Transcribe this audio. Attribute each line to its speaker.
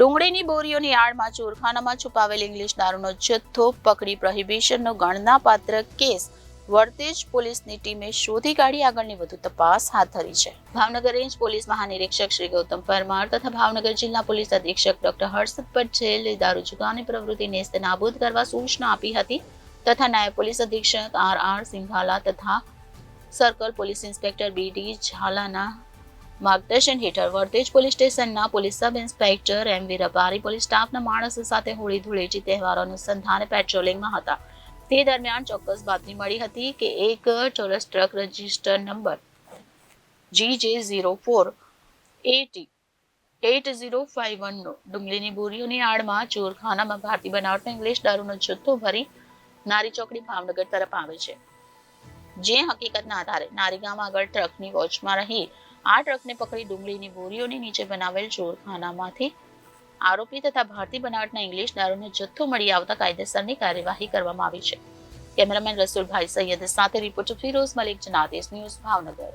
Speaker 1: ડુંગળીની બોરીઓની આડમાં ચોરખાનામાં છુપાવેલ ઇંગ્લિશ દારૂનો જથ્થો પકડી પ્રોહિબિશનનો ગણનાપાત્ર કેસ વર્તેજ પોલીસની ટીમે શોધી કાઢી આગળની વધુ તપાસ હાથ ધરી છે. ભાવનગર રેન્જ પોલીસ મહાનિરીક્ષક શ્રી ગૌતમ પરમાર તથા ભાવનગર જિલ્લા પોલીસ અધિક્ષક ડોક્ટર હર્ષદ પટેલે દારૂ જુગાની પ્રવૃત્તિ નેસ્ત નાબૂદ કરવા સૂચના આપી હતી તથા નાયબ પોલીસ અધિક્ષક આર આર સિંઘાલા તથા circle police inspector B D ઝાલાના માર્ગદર્શન હેઠળ વર્તેજ પોલીસ સ્ટેશનના police sub inspector M V Rabari police સ્ટાફના માણસો સાથે હોળી ધૂળેટી તહેવાર અનુસંધાને પેટ્રોલિંગમાં હતા. તે દરમિયાન ચોક્કસ બાતમી મળી હતી કે એક ચોરસ truck register number G J zero four AT eight zero five વનનો ડુંગળીની બોરીઓની આડમાં ચોરખાનામાં ભારતીય બનાવટનો ઇંગ્લિશ દારૂનો જથ્થો ભરી નારી ચોકડી ભાવનગર તરફ આવે છે. જે હકીકતના આધારે નારી ગામ આગળ ટ્રકની વોચમાં રહી આ ટ્રકને પકડી ડુંગળીની બોરીઓની નીચે બનાવેલ ચોરખાનામાંથી આરોપી તથા ભારતીય બનાવટના ઇંગ્લિશ દારૂનો જથ્થો મળી આવતા કાયદેસરની કાર્યવાહી કરવામાં આવી છે. કેમેરામેન રસુલભાઈ સૈયદ સાથે રિપોર્ટર ફિરોઝ મલિક, જનાદેશ ન્યૂઝ ભાવનગર.